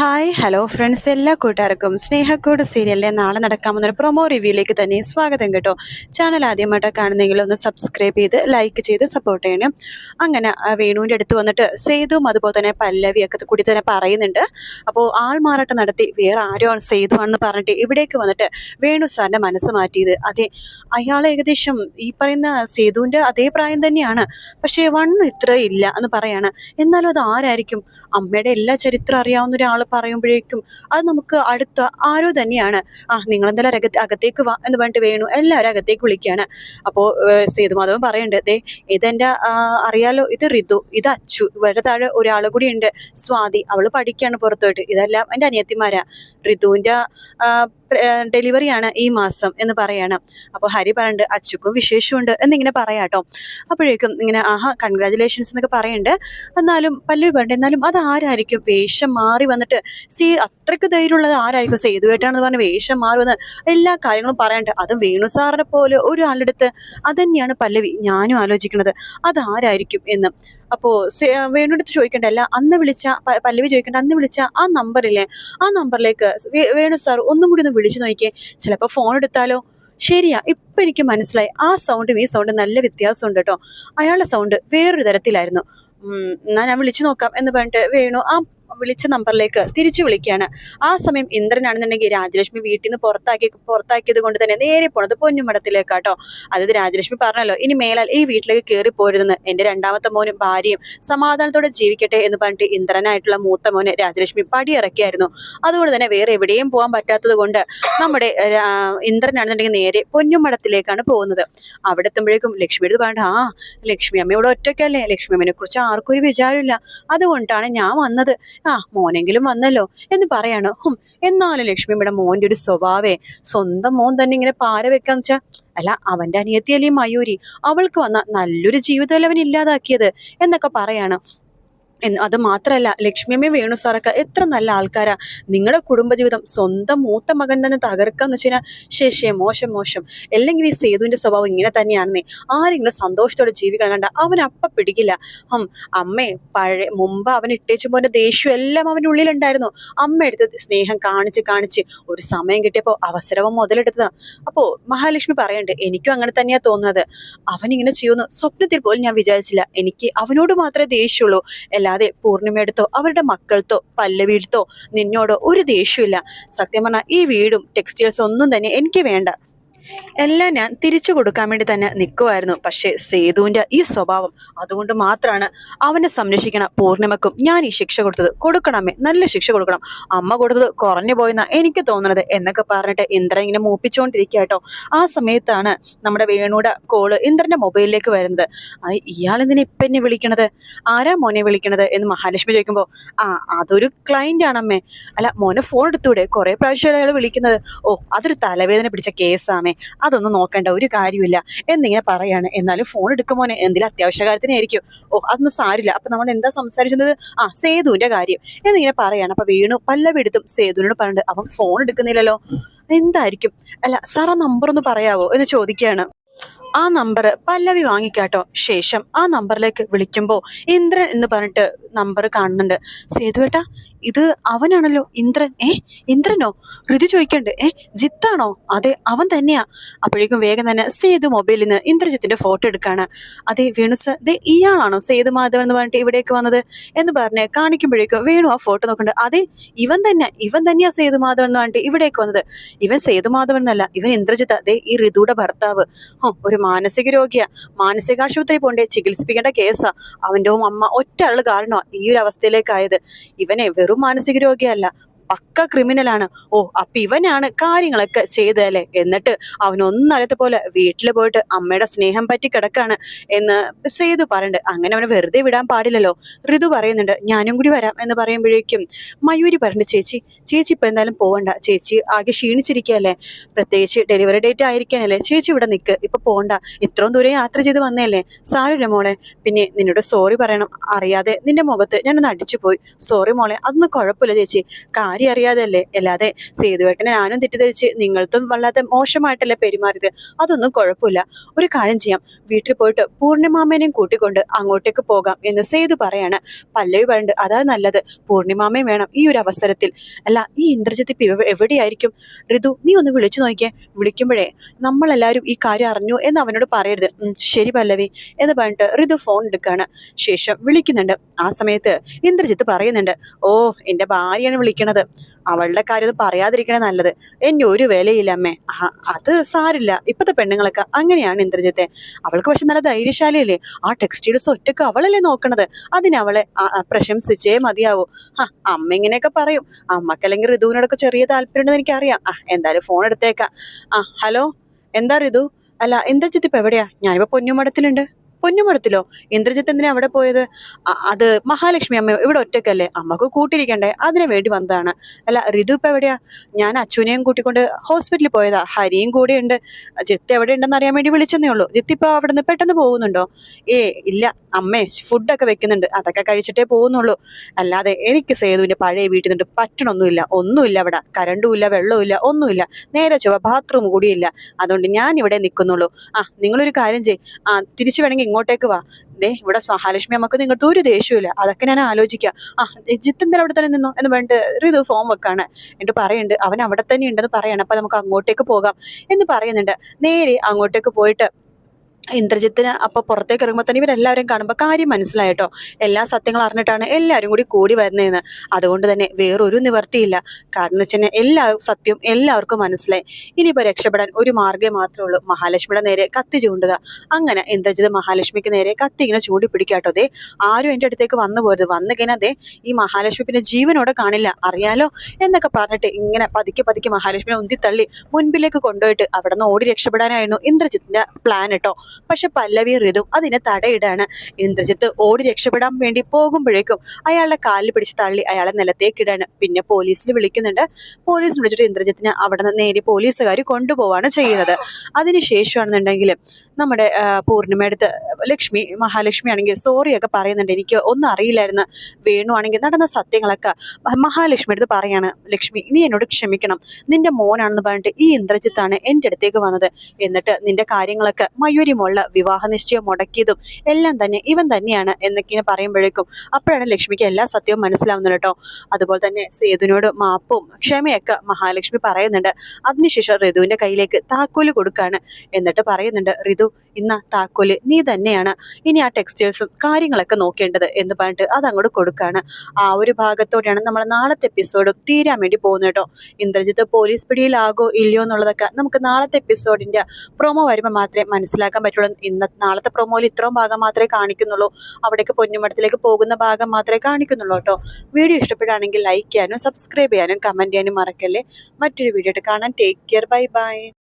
Hi hello friends എല്ലാ കൂട്ടുകാർക്കും സ്നേഹക്കോട് സീരിയലിലെ നാളെ നടക്കാമെന്ന ഒരു പ്രൊമോ റിവ്യൂയിലേക്ക് തന്നെ സ്വാഗതം കേട്ടോ. ചാനൽ ആദ്യമായിട്ട് കാണുന്നെങ്കിൽ ഒന്ന് സബ്സ്ക്രൈബ് ചെയ്ത് ലൈക്ക് ചെയ്ത് സപ്പോർട്ട് ചെയ്യണം. അങ്ങനെ വേണുവിന്റെ അടുത്ത് വന്നിട്ട് സേതുവും അതുപോലെ തന്നെ പല്ലവിയൊക്കെ കൂടി തന്നെ പറയുന്നുണ്ട്. അപ്പോൾ ആൾ മാറാട്ടം നടത്തി വേറെ ആരോ ആണ് സേതു ആണെന്ന് പറഞ്ഞിട്ട് ഇവിടേക്ക് വന്നിട്ട് വേണു സാറിന്റെ മനസ്സ് മാറ്റിയത്. അതെ അയാൾ ഏകദേശം ഈ പറയുന്ന സേതുവിന്റെ അതേ പ്രായം തന്നെയാണ്. പക്ഷേ വണ്ണം ഇത്ര ഇല്ല എന്ന് പറയാണ്. എന്നാലും അത് ആരായിരിക്കും? അമ്മയുടെ എല്ലാ ചരിത്രം അറിയാവുന്ന ഒരാൾ പറയുമ്പോഴേക്കും അത് നമുക്ക് അടുത്ത ആരോ തന്നെയാണ്. ആ നിങ്ങൾ എന്തായാലും അകത്ത് അകത്തേക്ക് വാ എന്ന് പറഞ്ഞിട്ട് വേണു. എല്ലാവരും അകത്തേക്ക് വിളിക്കുകയാണ് അപ്പോൾ സേതുമാധവൻ പറയുന്നുണ്ട് ദേ ഇതെന്റെ അറിയാലോ ഇത് ഋതു ഇത് അച്ചു. ഇവരുടെ താഴെ ഒരാൾ കൂടി ഉണ്ട് സ്വാതി. അവൾ പഠിക്കുകയാണ് പുറത്തോട്ട്. ഇതെല്ലാം എന്റെ അനിയത്തിമാരാ. ഋതുവിന്റെ ഡെലിവറിയാണ് ഈ മാസം എന്ന് പറയാണ്. അപ്പോൾ ഹരി പറയുന്നുണ്ട് അച്ചുക്കും വിശേഷമുണ്ട് എന്നിങ്ങനെ പറയാട്ടോ. അപ്പോഴേക്കും ഇങ്ങനെ ആഹാ കൺഗ്രാചുലേഷൻസ് എന്നൊക്കെ പറയുന്നുണ്ട്. എന്നാലും പല്ലവി പറഞ്ഞിട്ട് എന്നാലും അത് ആരായിരിക്കും? വേഷം മാറി വന്നിട്ട് സീ അത്രയ്ക്ക് ധൈര്യമുള്ളത് ആരായിരിക്കും? സേതുവേട്ടാണെന്ന് പറഞ്ഞ് വേഷം മാറി വന്ന് എല്ലാ കാര്യങ്ങളും പറയണ്ട അത് വേണു സാറിനെ പോലെ അടുത്ത് അതന്നെയാണ് പല്ലവി. ഞാനും ആലോചിക്കുന്നത്. അതാരായിരിക്കും എന്ന്. അപ്പോൾ വേണുടെ അടുത്ത് ചോദിക്കണ്ട അല്ല അന്ന് വിളിച്ച പല്ലവി ചോദിക്കണ്ട അന്ന് വിളിച്ച ആ നമ്പറില്ലേ? ആ നമ്പറിലേക്ക് വേണു സാർ ഒന്നും കൂടി ഒന്ന് വിളിച്ചു നോക്കിയേ. ചിലപ്പോൾ ഫോൺ എടുത്താലോ? ശരിയാ ഇപ്പൊ എനിക്ക് മനസ്സിലായി. ആ സൗണ്ടും ഈ സൗണ്ടും നല്ല വ്യത്യാസമുണ്ട് കേട്ടോ. അയാളുടെ സൗണ്ട് വേറൊരു തരത്തിലായിരുന്നു. എന്നാ ഞാൻ വിളിച്ചു നോക്കാം എന്ന് പറഞ്ഞിട്ട് വേണു. ആ വിളിച്ച നമ്പറിലേക്ക് തിരിച്ചു വിളിക്കുകയാണ്. ആ സമയം ഇന്ദ്രനാണെന്നുണ്ടെങ്കിൽ രാജലക്ഷ്മി വീട്ടിൽ നിന്ന് പുറത്താക്കി പുറത്താക്കിയത് കൊണ്ട് തന്നെ നേരെ പോണത് പൊന്നുമടത്തിലേക്കാട്ടോ അതായത് രാജലക്ഷ്മി പറഞ്ഞല്ലോ ഇനി മേലാൽ ഈ വീട്ടിലേക്ക് കയറി പോരുതെന്ന്. എന്റെ രണ്ടാമത്തെ മോനും ഭാര്യയും സമാധാനത്തോടെ ജീവിക്കട്ടെ എന്ന് പറഞ്ഞിട്ട് ഇന്ദ്രനായിട്ടുള്ള മൂത്ത മോനെ രാജലക്ഷ്മി പടിയിറക്കിയായിരുന്നു. അതുകൊണ്ട് തന്നെ വേറെ എവിടെയും പോകാൻ പറ്റാത്തത് കൊണ്ട് നമ്മുടെ ഇന്ദ്രനാണെന്നുണ്ടെങ്കിൽ നേരെ പൊന്നുമടത്തിലേക്കാണ് പോകുന്നത്. അവിടെ എത്തുമ്പോഴേക്കും ലക്ഷ്മി എടുത്ത് പറഞ്ഞു ആ ലക്ഷ്മി അമ്മ ഇവിടെ ഒറ്റയ്ക്കല്ലേ? ലക്ഷ്മി അമ്മനെ കുറിച്ച് ആർക്കും ഒരു വിചാരമില്ല അതുകൊണ്ടാണ് ഞാൻ വന്നത്. ആ മോനെങ്കിലും വന്നല്ലോ എന്ന് പറയാണ്. ഹും എന്നാലും ലക്ഷ്മിയുടെ മോന്റെ ഒരു സ്വഭാവേ സ്വന്തം മോൻ തന്നെ ഇങ്ങനെ പാര വെക്കാന്ന് വെച്ചാ അല്ല അവന്റെ അനിയത്തിയല്ലേ മയൂരി. അവൾക്ക് വന്ന നല്ലൊരു ജീവിതമല്ല അവൻ ഇല്ലാതാക്കിയത് എന്നൊക്കെ പറയാണ്. അത് മാത്രമല്ല ലക്ഷ്മിയമ്മ വേണു സാറൊക്കെ എത്ര നല്ല ആൾക്കാരാ. നിങ്ങളുടെ കുടുംബജീവിതം സ്വന്തം മൂത്ത മകൻ തന്നെ തകർക്കാന്ന് വെച്ച് കഴിഞ്ഞാൽ ശേഷേ മോശം മോശം. അല്ലെങ്കിൽ ഈ സേതുവിന്റെ സ്വഭാവം ഇങ്ങനെ തന്നെയാണെന്നേ. ആരെങ്കിലും സന്തോഷത്തോടെ ജീവിക്കണം കണ്ട അവൻ അപ്പ പിടിക്കില്ല. ഹം അമ്മേ പഴയ മുമ്പ് അവൻ ഇട്ടേച്ചു പോന്റെ ദേഷ്യം എല്ലാം അവന്റെ ഉള്ളിലുണ്ടായിരുന്നു. അമ്മ എടുത്ത് സ്നേഹം കാണിച്ച് കാണിച്ച് ഒരു സമയം കിട്ടിയപ്പോൾ അവസരവും മുതലെടുത്തത്. അപ്പോ മഹാലക്ഷ്മി പറയണ്ട് എനിക്കും അങ്ങനെ തന്നെയാ തോന്നുന്നത്. അവൻ ഇങ്ങനെ ചെയ്യുന്നു. സ്വപ്നത്തിൽ പോലും ഞാൻ വിചാരിച്ചില്ല. എനിക്ക് അവനോട് മാത്രമേ ദേഷ്യമുള്ളൂ അല്ലാതെ പൂർണിമയെടുത്തോ അവരുടെ മക്കൾത്തോ പല്ലവിയെടുത്തോ നിന്നോടോ ഒരു ദേഷ്യമില്ല സത്യം പറഞ്ഞാൽ ഈ വീടും ടെക്സ്റ്റൈൽസ് ഒന്നും തന്നെ എനിക്ക് വേണ്ട. എല്ലാം ഞാൻ തിരിച്ചു കൊടുക്കാൻ വേണ്ടി തന്നെ നിൽക്കുമായിരുന്നു പക്ഷേ സേതുവിന്റെ ഈ സ്വഭാവം അതുകൊണ്ട് മാത്രമാണ് അവനെ സംരക്ഷിക്കണ പൂർണിമക്കും ഞാൻ ഈ ശിക്ഷ കൊടുത്തത്. കൊടുക്കണമേ നല്ല ശിക്ഷ കൊടുക്കണം. അമ്മ കൊടുത്തത് കുറഞ്ഞു പോയെന്നാ എനിക്ക് തോന്നുന്നത് എന്നൊക്കെ പറഞ്ഞിട്ട് ഇന്ദ്രൻ ഇങ്ങനെ മൂപ്പിച്ചുകൊണ്ടിരിക്കുക കേട്ടോ ആ സമയത്താണ് നമ്മുടെ വേണുടെ കോൾ ഇന്ദ്രന്റെ മൊബൈലിലേക്ക് വരുന്നത്. ഇയാൾ എന്തിനാ ഇപ്പൊ എന്നെ വിളിക്കണത്? ആരാ മോനെ വിളിക്കണത്? എന്ന് മഹാലക്ഷ്മി ചോദിക്കുമ്പോൾ ആ അതൊരു ക്ലയന്റ് ആണമ്മേ. അല്ല മോനെ ഫോൺ എടുത്തൂടെ? കുറേ പ്രാവശ്യം അയാൾ വിളിക്കുന്നത്? ഓ അതൊരു തലവേദന പിടിച്ച കേസാമേ അതൊന്നും നോക്കേണ്ട ഒരു കാര്യമില്ല എന്നിങ്ങനെ പറയാണ്. എന്നാലും ഫോൺ എടുക്കുമോനെ എന്തെങ്കിലും അത്യാവശ്യ കാര്യത്തിനായിരിക്കും ഓ അതൊന്നും സാരില്ല അപ്പൊ നമ്മൾ എന്താ സംസാരിച്ചത്? ആ സേതുവിന്റെ കാര്യം. എന്നിങ്ങനെ പറയാണ്. അപ്പൊ വീണു പല്ലവെടുത്തും സേതുവിനോട് പറഞ്ഞിട്ട് അവൻ ഫോൺ എടുക്കുന്നില്ലല്ലോ. എന്തായിരിക്കും? അല്ല സാറാ നമ്പർ ഒന്ന് പറയാവോ? എന്ന് ചോദിക്കുകയാണ്. ആ നമ്പർ പല്ലവി വാങ്ങിക്കാട്ടോ. ശേഷം ആ നമ്പറിലേക്ക് വിളിക്കുമ്പോൾ ഇന്ദ്രൻ എന്ന് പറഞ്ഞിട്ട് നമ്പർ കാണുന്നുണ്ട്. സേതുവേട്ടാ ഇത് അവനാണല്ലോ ഇന്ദ്രൻ. ഏ ഇന്ദ്രനോ? ഋതു ചോദിക്കണ്ട്. ഏ ജിത്താണോ? അതെ അവൻ തന്നെയാ. അപ്പോഴേക്കും വേഗം തന്നെ സേതു മൊബൈലിൽ നിന്ന് ഇന്ദ്രജിത്തിന്റെ ഫോട്ടോ എടുക്കാണ്. അതെ വേണു സർ ദേ ഇയാളാണോ സേതു മാധവൻ എന്ന് പറഞ്ഞിട്ട് ഇവിടേക്ക് വന്നത്? എന്ന് പറഞ്ഞ് കാണിക്കുമ്പോഴേക്കും വേണു ആ ഫോട്ടോ നോക്കണ്ട്. അതെ ഇവൻ തന്നെ ഇവൻ തന്നെയാ സേതു മാധവൻ എന്ന് പറഞ്ഞിട്ട് ഇവിടേക്ക് വന്നത്. ഇവൻ സേതു മാധവൻ എന്നല്ല ഇവൻ ഇന്ദ്രജിത്ത്. അതെ ഈ ഋതുയുടെ ഭർത്താവ്. ഓ ഒരു മാനസിക രോഗിയാ. മാനസികാശുപത്രി പോണ്ടേ ചികിത്സിപ്പിക്കേണ്ട കേസാ. അവന്റെ അമ്മ ഒറ്റ ആൾ കാരണമാ ഈ ഒരു അവസ്ഥയിലേക്കായത്. ഇവനെ മാനസിക രോഗിയല്ല. പക്ക ക്രിമിനലാണ് ഓ അപ്പൊ ഇവനാണ് കാര്യങ്ങളൊക്കെ ചെയ്തല്ലേ എന്നിട്ട് അവനൊന്നും പോലെ വീട്ടിൽ പോയിട്ട് അമ്മയുടെ സ്നേഹം പറ്റി കിടക്കാണ് എന്ന് സേതു പറയുന്നുണ്ട്. അങ്ങനെ അവനെ വെറുതെ വിടാൻ പാടില്ലല്ലോ. ഋതു പറയുന്നുണ്ട് ഞാനും കൂടി വരാം എന്ന് പറയുമ്പോഴേക്കും മയൂരി പറയുന്നുണ്ട് ചേച്ചി ചേച്ചി ഇപ്പൊ എന്തായാലും പോവണ്ട. ചേച്ചി ആകെ ക്ഷീണിച്ചിരിക്കുകയല്ലേ? പ്രത്യേകിച്ച് ഡെലിവറി ഡേറ്റ് ആയിരിക്കാനല്ലേ? ചേച്ചി ഇവിടെ നിൽക്ക് ഇപ്പൊ പോണ്ട. ഇത്രയും ദൂരം യാത്ര ചെയ്ത് വന്നതല്ലേ? സാരില്ല മോളെ. പിന്നെ നിന്നോട് സോറി പറയണം. അറിയാതെ നിന്റെ മുഖത്ത് ഞാനൊന്ന് അടിച്ചു പോയി സോറി മോളെ അതൊന്നും കുഴപ്പമില്ല ചേച്ചി. കാര്യം കാര്യം അറിയാതല്ലേ? അല്ലാതെ സേതുവേട്ടനെ ഞാനും തെറ്റിദ്ധരിച്ച് നിങ്ങൾക്കും വല്ലാത്ത മോശമായിട്ടല്ലേ പെരുമാറിയത്? അതൊന്നും കുഴപ്പമില്ല. ഒരു കാര്യം ചെയ്യാം. വീട്ടിൽ പോയിട്ട് പൂർണിമാമേനെയും കൂട്ടിക്കൊണ്ട് അങ്ങോട്ടേക്ക് പോകാം എന്ന് സേതു പറയാണ്. പല്ലവി പറയുന്നുണ്ട് അതാ നല്ലത്. പൂർണിമാമയും വേണം ഈ ഒരു അവസരത്തിൽ. അല്ല ഈ ഇന്ദ്രജിത്ത് ഇപ്പം എവ- എവിടെയായിരിക്കും? ഋതു നീ ഒന്ന് വിളിച്ചു നോക്കിയേ. വിളിക്കുമ്പോഴേ നമ്മളെല്ലാവരും ഈ കാര്യം അറിഞ്ഞു എന്ന് അവനോട് പറയരുത്. ശരി പല്ലവി എന്ന് പറഞ്ഞിട്ട് ഋതു ഫോൺ എടുക്കാണ്. ശേഷം വിളിക്കുന്നുണ്ട്. ആ സമയത്ത് ഇന്ദ്രജിത്ത് പറയുന്നുണ്ട് ഓ എന്റെ ഭാര്യയാണ് വിളിക്കണത്. അവളുടെ കാര്യം പറയാതിരിക്കണേ നല്ലത്. എന്നെ ഒരു വിലയില്ല ആ അത് സാരില്ല. ഇപ്പത്തെ പെണ്ണുങ്ങളൊക്കെ അങ്ങനെയാണ് ഇന്ദ്രജിത്തെ. അവൾക്ക് പക്ഷെ നല്ല ധൈര്യശാലിയല്ലേ? ആ ടെക്സ്റ്റൈൽസ് ഒറ്റയ്ക്ക് അവളല്ലേ നോക്കണത്? അതിനവളെ പ്രശംസിച്ചേ മതിയാവൂ. ആ അമ്മ ഇങ്ങനെയൊക്കെ പറയും. അമ്മക്കല്ലെങ്കിൽ ഋതുവിനോടൊക്കെ ചെറിയ താല്പര്യമുണ്ടെന്ന് എനിക്കറിയാം. ആ എന്തായാലും ഫോൺ എടുത്തേക്കാം. ആ ഹലോ? എന്താ ഋതു അല്ല എന്താ ചിത്തിപ്പോ എവിടെയാ? ഞാനിപ്പോ പൊന്നുമടത്തിലുണ്ട് പൊന്നുമടത്തിലോ? ഇന്ദ്രജിത്ത് എന്തിനാ അവിടെ പോയത്? അത് മഹാലക്ഷ്മി അമ്മ ഇവിടെ ഒറ്റക്കല്ലേ? അമ്മയ്ക്ക് കൂട്ടിരിക്കണ്ടേ? അതിനു വേണ്ടി വന്നതാണ്. അല്ല ഋതു ഇപ്പൊ എവിടെയാ? ഞാൻ അച്ഛനെയും കൂട്ടിക്കൊണ്ട് ഹോസ്പിറ്റലിൽ പോയതാ. ഹരിയും കൂടെ ഉണ്ട്. ജിത്ത് എവിടെ ഉണ്ടെന്ന് അറിയാൻ വേണ്ടി വിളിച്ചെന്നേ ഉള്ളൂ. ജിത്ത് ഇപ്പൊ അവിടെ നിന്ന് പെട്ടെന്ന് പോകുന്നുണ്ടോ? ഏ ഇല്ല. അമ്മേ ഫുഡൊക്കെ വെക്കുന്നുണ്ട്. അതൊക്കെ കഴിച്ചിട്ടേ പോകുന്നുള്ളൂ. അല്ലാതെ എനിക്ക് സേതുവിന്റെ പഴയ വീട്ടിൽ നിന്നിട്ട് പറ്റണമൊന്നുമില്ല ഒന്നുമില്ല അവിടെ. കരണ്ടും ഇല്ല വെള്ളവും ഇല്ല ഒന്നുമില്ല. നേരെ ചൊവ്വ ബാത്റൂം കൂടിയില്ല. അതുകൊണ്ട് ഞാൻ ഇവിടെ നിൽക്കുന്നുള്ളൂ. ആ നിങ്ങളൊരു കാര്യം ചെയ് ആ തിരിച്ചു വേണമെങ്കിൽ ഇങ്ങോട്ടേക്ക് വാ. ദേ ഇവിടെ മഹാലക്ഷ്മി നമുക്ക് നിങ്ങൾക്ക് ഒരു ദേഷ്യമില്ല അതൊക്കെ ഞാൻ ആലോചിക്കാം. ആ ജിത്ത് എന്തായാലും അവിടെ തന്നെ നിന്നോ? എന്ന് പറഞ്ഞിട്ട് ഇത് ഫോം വെക്കാണ്. എന്നിട്ട് പറയുന്നുണ്ട് അവൻ അവിടെ തന്നെ ഉണ്ടെന്ന് പറയണം. അപ്പൊ നമുക്ക് അങ്ങോട്ടേക്ക് പോകാം എന്ന് പറയുന്നുണ്ട്. നേരെ അങ്ങോട്ടേക്ക് പോയിട്ട് ഇന്ദ്രജിത്തിന് അപ്പൊ പുറത്തേക്ക് ഇറങ്ങുമ്പോൾ തന്നെ ഇവരെല്ലാവരും കാണുമ്പോൾ കാര്യം മനസ്സിലായിട്ടോ എല്ലാ സത്യങ്ങളും അറിഞ്ഞിട്ടാണ് എല്ലാവരും കൂടി കൂടി വരുന്നതെന്ന്. അതുകൊണ്ട് തന്നെ വേറൊരു നിവർത്തിയില്ല. കാരണം വെച്ചാൽ എല്ലാ സത്യവും എല്ലാവർക്കും മനസ്സിലായി. ഇനിയിപ്പോൾ രക്ഷപ്പെടാൻ ഒരു മാർഗേ മാത്രമേ ഉള്ളൂ. മഹാലക്ഷ്മിയുടെ നേരെ കത്തി ചൂണ്ടുക. അങ്ങനെ ഇന്ദ്രജിത് മഹാലക്ഷ്മിക്ക് നേരെ കത്തി ഇങ്ങനെ ചൂണ്ടി പിടിക്കാട്ടോ ദേ ആരും എന്റെ അടുത്തേക്ക് വന്നു പോരുത്. വന്നു കഴിഞ്ഞാൽ ദേ ഈ മഹാലക്ഷ്മി പിന്നെ ജീവനോടെ കാണില്ല. അറിയാലോ? എന്നൊക്കെ പറഞ്ഞിട്ട് ഇങ്ങനെ പതുക്കെ പതുക്കെ മഹാലക്ഷ്മിയെ ഉന്തി തള്ളി മുൻപിലേക്ക് കൊണ്ടുപോയിട്ട് അവിടെ നിന്ന് ഓടി രക്ഷപ്പെടാനായിരുന്നു ഇന്ദ്രജിത്തിന്റെ പ്ലാൻ കേട്ടോ പക്ഷെ പല്ലവി ഋതു അതിനെ തടയിടാണ്. ഇന്ദ്രജിത്ത് ഓടി രക്ഷപ്പെടാൻ വേണ്ടി പോകുമ്പോഴേക്കും അയാളുടെ കാലിൽ പിടിച്ച് തള്ളി അയാളെ നിലത്തേക്കിടാണ് പിന്നെ പോലീസിൽ വിളിക്കുന്നുണ്ട്. പോലീസ് വിളിച്ചിട്ട് ഇന്ദ്രജിത്തിനെ അവിടെ നിന്ന് നേരെ പോലീസുകാർ കൊണ്ടുപോവാണ് ചെയ്യുന്നത്. അതിനുശേഷമാണെന്നുണ്ടെങ്കിൽ നമ്മുടെ പൂർണിമയടുത്ത് ലക്ഷ്മി മഹാലക്ഷ്മി ആണെങ്കിൽ സോറി ഒക്കെ പറയുന്നുണ്ട്. എനിക്ക് ഒന്നും അറിയില്ലായിരുന്നു. വേണു ആണെങ്കിൽ നടന്ന സത്യങ്ങളൊക്കെ മഹാലക്ഷ്മി അടുത്ത് പറയാണ്. ലക്ഷ്മി നീ എന്നോട് ക്ഷമിക്കണം. നിന്റെ മോനാണെന്ന് പറഞ്ഞിട്ട് ഈ ഇന്ദ്രജിത്താണ് എന്റെ അടുത്തേക്ക് വന്നത്. എന്നിട്ട് നിന്റെ കാര്യങ്ങളൊക്കെ മയൂരി മോളിൽ വിവാഹ നിശ്ചയം മുടക്കിയതും എല്ലാം തന്നെ ഇവൻ തന്നെയാണ് എന്നൊക്കെ പറയുമ്പോഴേക്കും അപ്പോഴാണ് ലക്ഷ്മിക്ക് എല്ലാ സത്യവും മനസ്സിലാവുന്നത് കേട്ടോ. അതുപോലെ തന്നെ സേതുവിനോട് മാപ്പും ക്ഷമയൊക്കെ മഹാലക്ഷ്മി പറയുന്നുണ്ട്. അതിനുശേഷം ഋതുവിന്റെ കയ്യിലേക്ക് താക്കോൽ കൊടുക്കാണ് എന്നിട്ട് പറയുന്നുണ്ട് ഋതു ഇന്ന താക്കോൽ നീ തന്നെയാണ്. ഇനി ആ ടെക്സ്റ്റേഴ്സും കാര്യങ്ങളൊക്കെ നോക്കേണ്ടത് എന്ന് പറഞ്ഞിട്ട് അത് അങ്ങോട്ട് കൊടുക്കാണ്. ആ ഒരു ഭാഗത്തോടെയാണ് നമ്മൾ നാളത്തെ എപ്പിസോഡും തീരാൻ വേണ്ടി പോകുന്നത് കേട്ടോ. ഇന്ദ്രജിത്ത് പോലീസ് പിടിയിലാകോ ഇല്ലയോ എന്നുള്ളതൊക്കെ നമുക്ക് നാളത്തെ എപ്പിസോഡിന്റെ പ്രൊമോ വരുമ്പോൾ മാത്രമേ മനസ്സിലാക്കാൻ പറ്റുള്ളൂ. ഇന്ന നാളത്തെ പ്രൊമോയിൽ ഇത്രയും ഭാഗം മാത്രമേ കാണിക്കുന്നുള്ളൂ. അവിടേക്ക് പൊന്നുമടത്തിലേക്ക് പോകുന്ന ഭാഗം മാത്രമേ കാണിക്കുന്നുള്ളൂ കേട്ടോ. വീഡിയോ ഇഷ്ടപ്പെടുകയാണെങ്കിൽ ലൈക്ക് ചെയ്യാനും സബ്സ്ക്രൈബ് ചെയ്യാനും കമന്റ് ചെയ്യാനും മറക്കല്ലേ. മറ്റൊരു വീഡിയോ കാണാൻ ടേക്ക് കെയർ ബൈ ബൈ